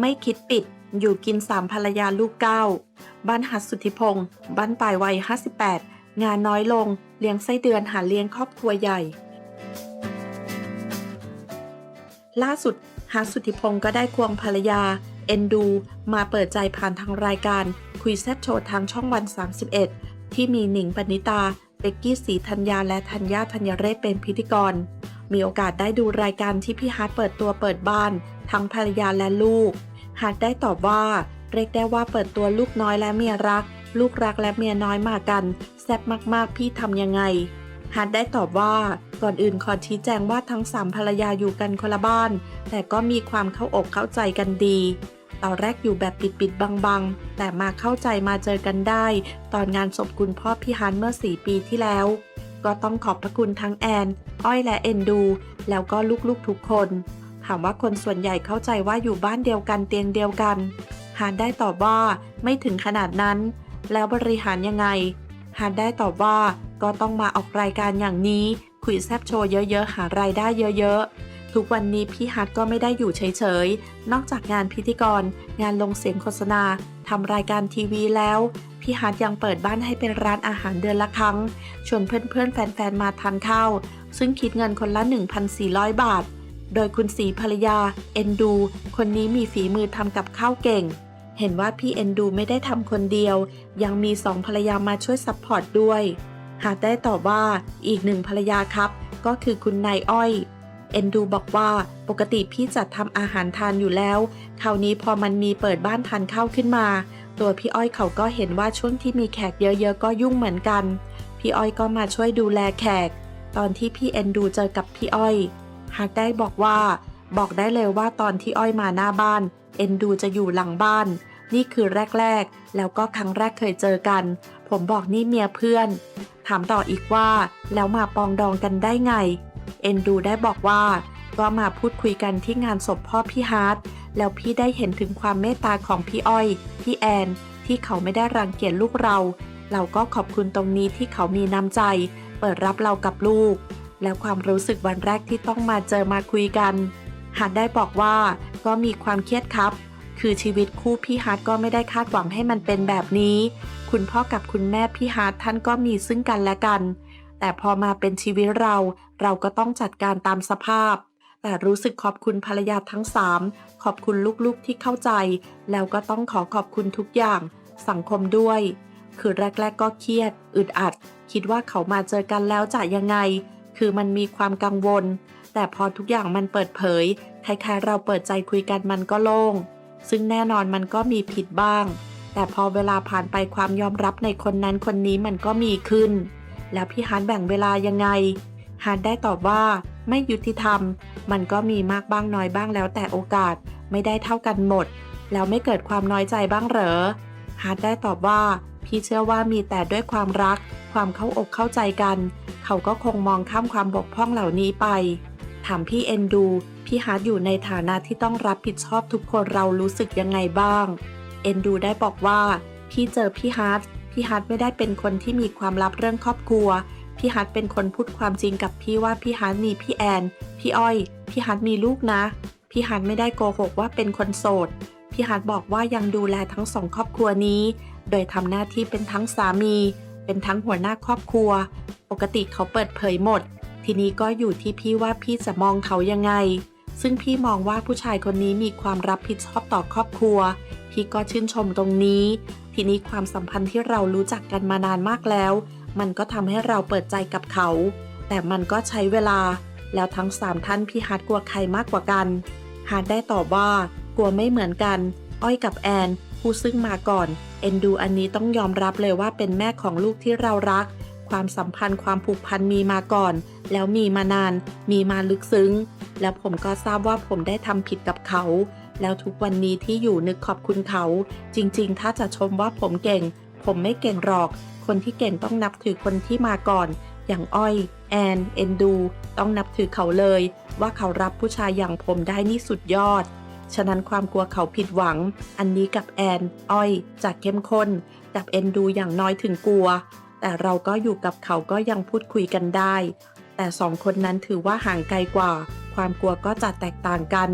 ไม่คิดปิด อยู่กินสามภรรยาลูกเก้า บ้านหัดสุทธิพงศ์บ้านปลายวัย 58 งานน้อยลง เลี้ยงไส้เดือนหาเลี้ยงครอบครัวใหญ่ ล่าสุดฮัสสุทธิพงศ์ก็ได้ควงภรรยา เอ็นดู มาเปิดใจผ่านทางรายการ คุยแซบโชว์ทางช่องวัน 31 ที่มีหนิงปณิตา เบกกี้สีธัญญาและธัญญาธัญเรศเป็นพิธีกร มีโอกาสได้ดูรายการที่พี่ฮาร์ดเปิดตัวเปิดบ้าน ทั้งภรรยาและลูก ฮาร์ดได้ตอบว่า เรียกได้ว่าเปิดตัวลูกน้อยและเมียรัก ลูกรักและเมียน้อยมากัน แซ่บมากๆ พี่ทำยังไง ฮาร์ดได้ตอบว่า ก่อนอื่นขอชี้แจงว่าทั้งสามภรรยาอยู่กันคนละบ้าน แต่ก็มีความเข้าอกเข้าใจกันดี ตอนแรกอยู่แบบปิดๆบังๆ แต่มาเข้าใจมาเจอกันได้ ตอนงานศพคุณพ่อพี่ฮันเมื่อ 4 ปีที่แล้ว ก็ต้องขอบพระคุณทั้งแอน อ้อยและเอ็นดู แล้วก็ลูกๆทุกคน ถามว่าคนส่วนใหญ่เข้าใจว่าอยู่บ้านเดียวกันเตียงเดียวกันฮานได้ตอบว่าไม่ถึงขนาดนั้น แล้วบริหารยังไงฮานได้ตอบว่าก็ต้องมาออกรายการอย่างนี้ คุยแซบโชว์เยอะๆ หารายได้เยอะๆ ทุกวันนี้พี่ฮัทก็ไม่ได้อยู่เฉยๆ นอกจากงานพิธีกร งานลงเสียงโฆษณาทำรายการทีวีแล้ว พี่ฮัทยังเปิดบ้านให้เป็นร้านอาหารเดือนละครั้ง ชวนเพื่อนๆ แฟนๆ มาทานข้าว ซึ่งคิดเงินคนละ 1,400 บาท โดยคุณสีภรรยา เอ็นดู คนนี้มีฝีมือทำกับข้าวเก่ง เห็นว่าพี่เอ็นดูไม่ได้ทำคนเดียว ยังมีสองภรรยามาช่วยซัพพอร์ตด้วย หากได้ตอบว่าอีกหนึ่งภรรยาครับ ก็คือคุณนายอ้อย เอ็นดูบอกว่าปกติพี่จัดทำอาหารทานอยู่แล้ว คราวนี้พอมันมีเปิดบ้านทานข้าวขึ้นมา ตัวพี่อ้อยเขาก็เห็นว่าช่วงที่มีแขกเยอะๆก็ยุ่งเหมือนกัน พี่อ้อยก็มาช่วยดูแลแขก ตอนที่พี่เอ็นดูเจอกับพี่อ้อย หากได้บอกว่า บอกได้เลยว่าตอนที่อ้อยมาหน้าบ้าน เอ็นดูจะอยู่หลังบ้าน นี่คือแรกๆ แล้วก็ครั้งแรกเคยเจอกัน ผมบอกนี่เมียเพื่อน ถามต่ออีกว่า แล้วมาปองดองกันได้ไง เอ็นดูได้บอกว่า ก็มาพูดคุยกันที่งานศพพ่อพี่ฮาร์ดแล้วพี่ได้เห็นถึงความเมตตาของพี่อ้อย พี่แอน ที่เขาไม่ได้รังเกียจลูกเรา เราก็ขอบคุณตรงนี้ที่เขามีน้ำใจ เปิดรับเรากับลูก แล้วความรู้สึกวันแรกที่ต้องมาเจอมาคุยกันฮาร์ดได้บอกว่าก็มีความเครียดครับ คือชีวิตคู่พี่ฮาร์ดก็ไม่ได้คาดหวังให้มันเป็นแบบนี้ คุณพ่อกับคุณแม่พี่ฮาร์ดท่านก็มีซึ่งกันและกัน แต่พอมาเป็นชีวิตเรา เราก็ต้องจัดการตามสภาพ แต่รู้สึกขอบคุณภรรยาทั้งสามขอบคุณลูกๆที่เข้าใจ แล้วก็ต้องขอขอบคุณทุกอย่าง สังคมด้วย คือแรก ๆ ก็เครียด อึดอัด คิดว่าเขามาเจอกันแล้วจะยังไง คือมันมีความกังวล แต่พอทุกอย่างมันเปิดเผยคล้ายๆเราเปิดใจคุยกันมันก็โล่ง ซึ่งแน่นอนมันก็มีผิดบ้าง แต่พอเวลาผ่านไปความยอมรับในคนนั้นคนนี้มันก็มีขึ้น แล้วพี่ฮาร์ดแบ่งเวลายังไงฮาร์ดได้ตอบว่า ไม่ยุติธรรม มันก็มีมากบ้างน้อยบ้างแล้วแต่โอกาสไม่ได้เท่ากันหมด แล้วไม่เกิดความน้อยใจบ้างเหรอฮาร์ดได้ตอบว่า พี่เชื่อว่ามีแต่ด้วยความรัก ความเข้าอกเข้าใจกัน เขาก็คงมองข้ามความบกพร่องเหล่านี้ไป ถามพี่เอ็นดู พี่ฮาร์ดอยู่ในฐานะที่ต้องรับผิดชอบทุกคนเรารู้สึกยังไงบ้าง เอ็นดูได้บอกว่า พี่เจอพี่ฮาร์ด พี่ฮาร์ดไม่ได้เป็นคนที่มีความลับเรื่องครอบครัว พี่ฮาร์ดเป็นคนพูดความจริงกับพี่ว่าพี่ฮาร์ดมีพี่แอน พี่อ้อย พี่ฮาร์ดมีลูกนะ พี่ฮาร์ดไม่ได้โกหกว่าเป็นคนโสด พี่ฮาร์ดบอกว่ายังดูแลทั้งสองครอบครัวนี้ โดยทำหน้าที่เป็นทั้งสามี เป็นทั้งหัวหน้าครอบครัว ปกติเขาเปิดเผยหมด ทีนี้ก็อยู่ที่พี่ว่าพี่จะมองเขายังไง ซึ่งพี่มองว่าผู้ชายคนนี้มีความรับผิดชอบต่อครอบครัว พี่ก็ชื่นชมตรงนี้ ทีนี้ความสัมพันธ์ที่เรารู้จักกันมานานมากแล้ว มันก็ทำให้เราเปิดใจกับเขา แต่มันก็ใช้เวลา แล้วทั้งสามท่านพี่ฮาร์ดกลัวใครมากกว่ากันฮาร์ดได้ตอบว่ากลัวไม่เหมือนกัน อ้อยกับแอนผู้ซึ่งมาก่อน เอ็นดูอันนี้ต้องยอมรับเลยว่าเป็นแม่ของลูกที่เรารัก ความสัมพันธ์ความผูกพันมีมาก่อน แล้วมีมานาน มีมาลึกซึ้ง แล้วผมก็ทราบว่าผมได้ทำผิดกับเขา แล้วทุกวันนี้ที่อยู่นึกขอบคุณเขา จริง ๆ ถ้าจะชมว่าผมเก่ง ผมไม่เก่งหรอก คนที่เก่งต้องนับถือคนที่มาก่อน อย่างอ้อย แอน เอ็นดู ต้องนับถือเขาเลย ว่าเขารับผู้ชายอย่างผมได้นี่สุดยอด ฉะนั้นความกลัวเขาผิดหวัง อันนี้กับแอน อ้อยจากเข้มข้นกับเอ็นดูอย่างน้อยถึงกลัว แต่เราก็อยู่กับเขาก็ยังพูดคุยกันได้ แต่สองคนนั้นถือว่าห่างไกลกว่า ความกลัวก็จะแตกต่างกัน